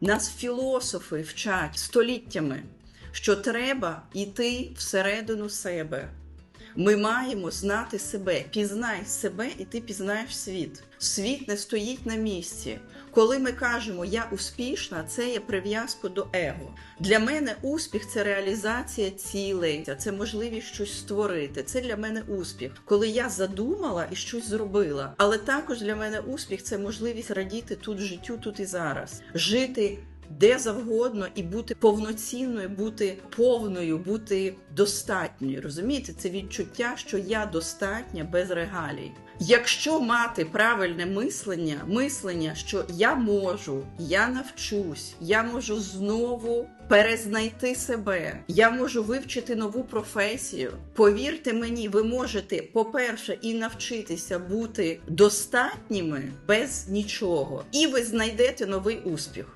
Нас філософи вчать століттями, що треба йти всередину себе. Ми маємо знати себе. Пізнай себе, і ти пізнаєш світ. Світ не стоїть на місці. Коли ми кажемо я успішна, це є прив'язка до его. Для мене успіх це реалізація цілей, це можливість щось створити. Це для мене успіх, коли я задумала і щось зробила. Але також для мене успіх це можливість радіти тут життю, тут і зараз, жити де завгодно і бути повноцінною, бути повною, бути достатньою. Розумієте, це відчуття, що я достатня без регалій. Якщо мати правильне мислення, мислення, що я можу, я навчусь, я можу знову перезнайти себе, я можу вивчити нову професію. Повірте мені, ви можете, по-перше, і навчитися бути достатніми без нічого, і ви знайдете новий успіх.